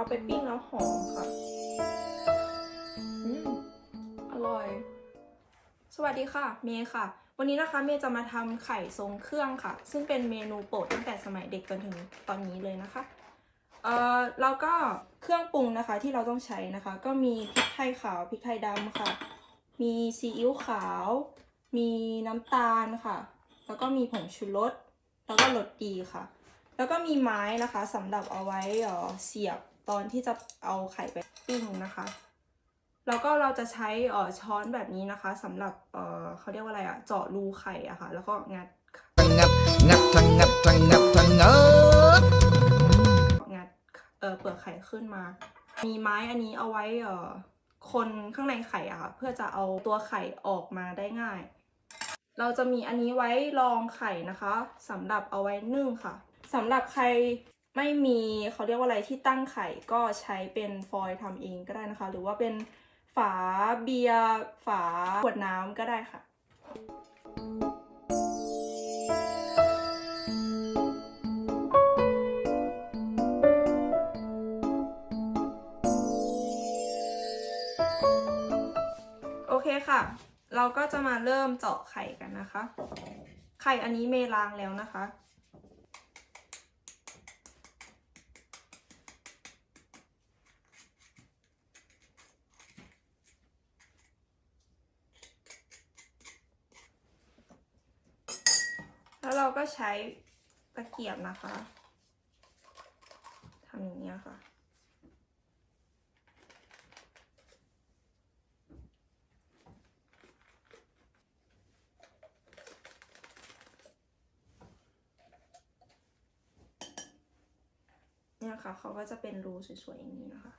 เอาไปปิ้งแล้วหอมค่ะอืมอร่อย สวัสดีค่ะ เมย์ค่ะ วันนี้นะคะเมย์จะมาทำไข่ทรงเครื่องค่ะ ซึ่งเป็นเมนูโปรดตั้งแต่สมัยเด็กจนถึงตอนนี้เลยนะคะเอ่อแล้วก็เครื่องปรุงนะคะที่เราต้องใช้นะคะ ก็มีพริกไทยขาวพริกไทยดำค่ะ มีซีอิ๊วขาว มีน้ำตาลค่ะ แล้วก็มีผงชูรสแล้วก็รสดีค่ะ แล้วก็มีไม้นะคะสำหรับเอาไว้เอ่อเสียบ ตอนที่จะเอาไข่ไปปิ้งนะคะ แล้วก็เราจะใช้เอ่อช้อนแบบนี้นะคะสำหรับเอ่อเขาเรียกว่าอะไรอะเจาะรูไข่อะค่ะ แล้วก็งัดงับงับทั้งงับทั้งงับทั้งงับงัดเอ่อเปลือกไข่ขึ้นมา มีไม้อันนี้เอาไว้เอ่อคนข้างในไข่อะค่ะเพื่อจะเอาตัวไข่ออกมาได้ง่าย เราจะมีอันนี้ไว้รองไข่นะคะสำหรับเอาไว้นึ่งค่ะสำหรับใคร ไม่มีเขาเรียกว่าอะไรที่ตั้งไข่ก็ใช้เป็นฟอยล์ทำเองก็ได้นะคะ หรือว่าเป็นฝาเบียร์ฝาขวดน้ำก็ได้ค่ะโอเคค่ะ เราก็จะมาเริ่มเจาะไข่กันนะคะ ไข่อันนี้เมล้างแล้วนะคะ แล้วเราก็ใช้ตะเกียบนะคะทำอย่างนี้ค่ะ เนี่ยค่ะ เขาก็จะเป็นรูสวยๆอย่างนี้นะคะ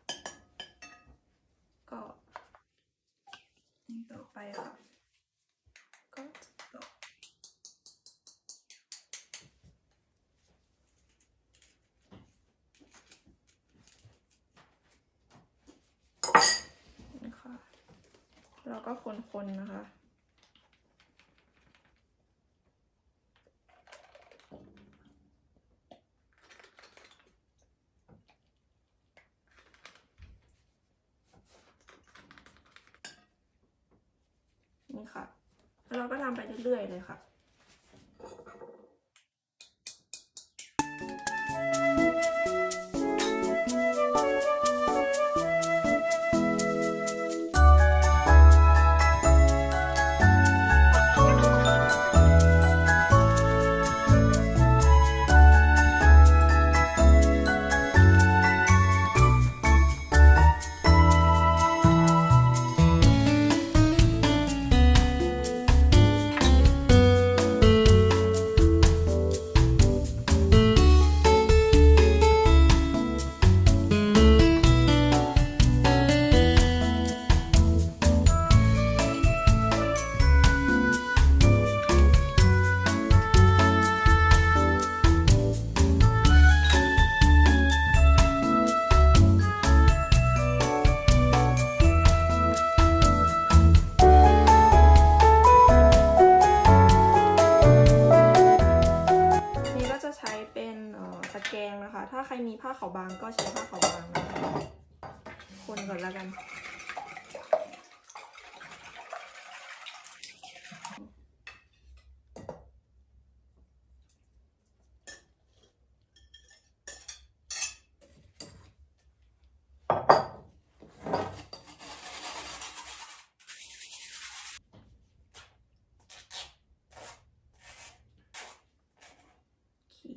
ก็ต่อไปค่ะ ก็จะต่อนี่ค่ะ แล้วก็ คนๆนะคะ นี่ค่ะ แล้วเราก็ทำไปเรื่อยๆเลยค่ะ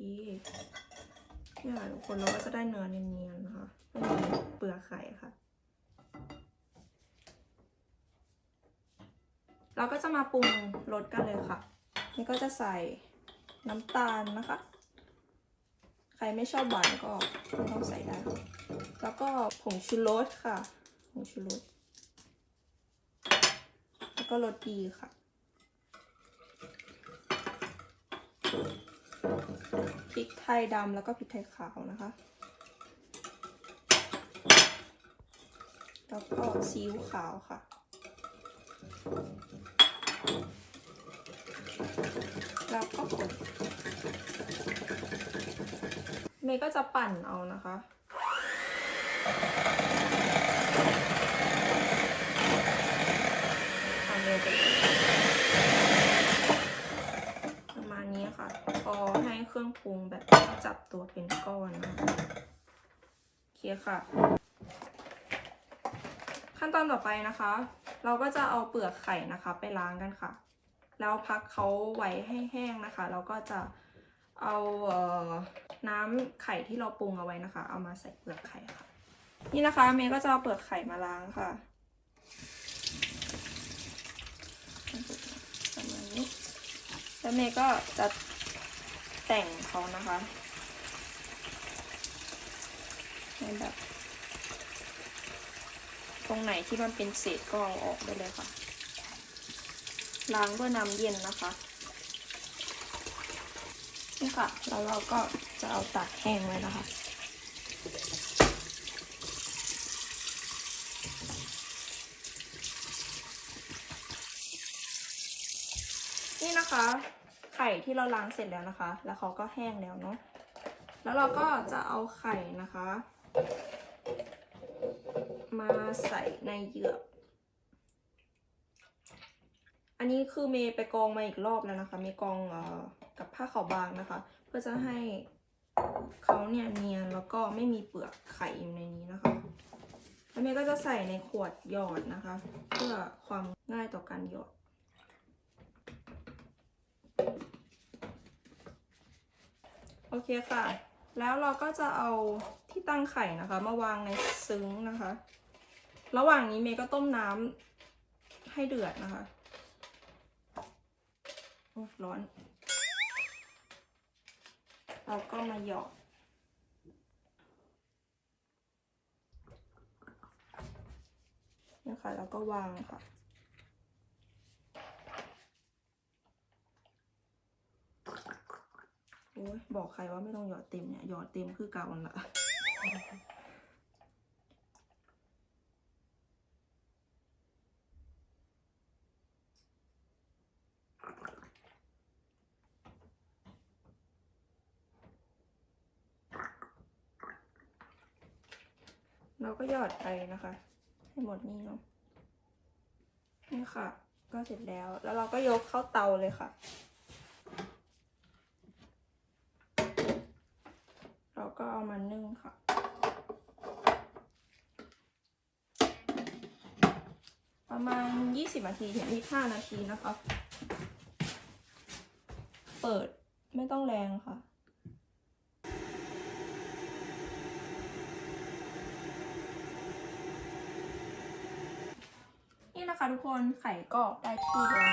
เคเนี่ยทุกคนเราก็จะได้เนื้อเนียนๆนะคะไม่มีเปลือกไข่ค่ะ เราก็จะมาปรุงรสกันเลยค่ะ นี่ก็จะใส่น้ำตาลนะคะ ใครไม่ชอบหวานก็ไม่ต้องใส่ได้แล้วก็ผงชูรสค่ะ ผงชูรสแล้วก็รสดีค่ะ พริกไทยดำแล้วก็พริกไทยขาวนะคะ แล้วก็ซีอิ๊วขาวค่ะ แล้วก็กดเมย์ก็จะปั่นเอานะคะ ทำเร็วไปเลยประมาณนี้ค่ะ พอให้ เครื่องปรุงแบบจับตัวเป็นก้อนนะคะโอเคค่ะ ขั้นตอนต่อไปนะคะ เราก็จะเอาเปลือกไข่นะคะ ไปล้างกันค่ะ แล้วพักเขาไว้ให้แห้งนะคะแล้วก็จะเอาเอ่อน้ำไข่ที่เราปรุงเอาไว้นะคะ เอามาใส่เปลือกไข่ค่ะ นี่นะคะเมย์ก็จะเอาเปลือกไข่มาล้างค่ะประมาณนี้แล้วเมย์ก็จะ แต่งเขานะคะให้แบบตรงไหนที่มันเป็นเศษก็เอาออกได้เลยค่ะ ล้างด้วยน้ำเย็นนะคะ นี่ค่ะ แล้วเราก็จะเอาตากแห้งไว้นะคะนี่นะคะ ไข่ที่เราล้างเสร็จแล้วนะคะ แล้วเขาก็แห้งแล้วเนาะ แล้วเราก็จะเอาไข่นะคะ มาใส่ในเหยือก อันนี้คือเมย์ไปกองมาอีกรอบแล้วนะคะเมย์กองออกับผ้าขาวบางนะคะ เพื่อจะให้เขาเนี่ยเนียนแล้วก็ไม่มีเปลือกไข่อยู่ในนี้นะคะแล้วเมย์ก็จะใส่ในขวดหยอดนะคะ เพื่อความง่ายต่อการหยอด อเคค่ะ แล้วเราก็จะเอาที่ตั้งไข่นะคะ มาวางในซึ้งนะคะ ระหว่างนี้เมย์ก็ต้มน้ำให้เดือดนะคะโอ้ร้อน เราก็มาหยอกเนี่ค่ะแล้วก็วางค่ะ โอ้ ยบอกใครว่าไม่ต้องหยอดเต็มเนี่ยหยอดเต็มคือเก่าละเราก็หยอดไปนะคะ ให้หมดนี่เนาะนี่ค่ะ ก็เสร็จแล้ว แล้วเราก็ยกเข้าเตาเลยค่ะ เราก็เอามานึ่งค่ะ ประมาณ 20 นาทีถึง25นาทีนะคะ เปิดไม่ต้องแรงค่ะนี่นะคะทุกคนไข่ก็ได้ที่แล้ว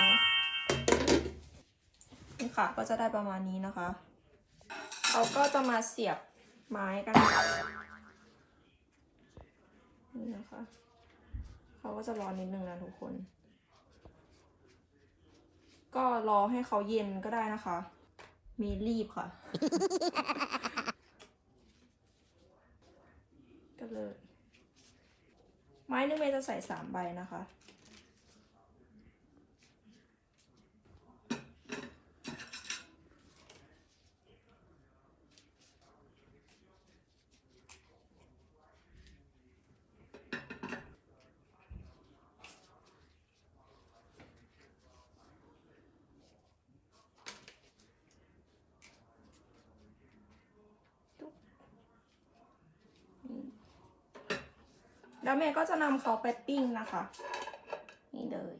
นี่ค่ะก็จะได้ประมาณนี้นะคะ เราก็จะมาเสียบ ไม้กันนี่นะคะ เขาก็จะร้อนนิดนึงนะทุกคน ก็รอให้เขาเย็นก็ได้นะคะ มีรีบค่ะ ก็เลย ไม้นึงเมย์จะใส่สามใบนะคะ แล้วเมย์ก็จะนำเขาไปปิ้งนะคะ นี่เลย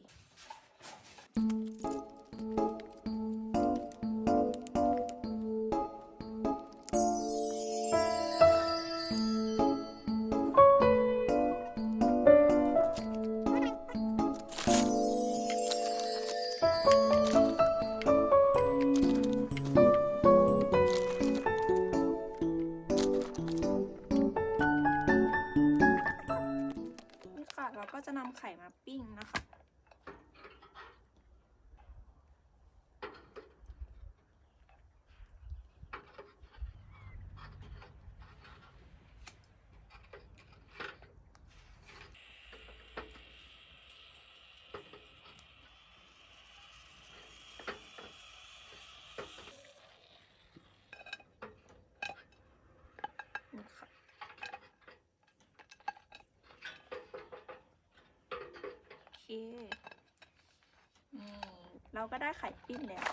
เราก็ได้ไข่ปิ้งแล้ว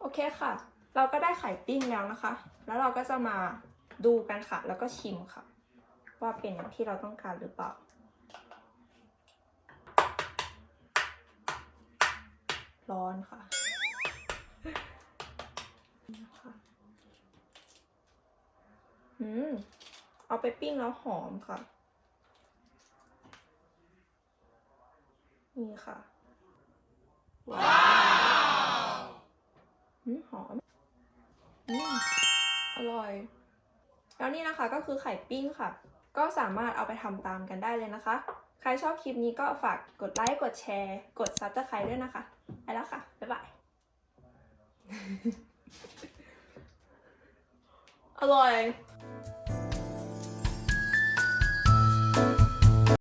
โอเคค่ะ เราก็ได้ไข่ปิ้งแล้วนะคะ แล้วเราก็จะมาดูกันค่ะ แล้วก็ชิมค่ะ ว่าเป็นอย่างที่เราต้องการหรือเปล่าร้อนค่ะนี่นะคะอืม เอาไปปิ้งแล้วหอมค่ะ นี่ค่ะว้าวอืมหอมอืมอร่อย แล้วนี่นะคะก็คือไข่ปิ้งค่ะ ก็สามารถเอาไปทำตามกันได้เลยนะคะ ใครชอบคลิปนี้ก็ฝากกดไลค์ กดแชร์ กดซับสไครต์ด้วยนะคะ ไปแล้วค่ะ บ๊ายบาย อร่อย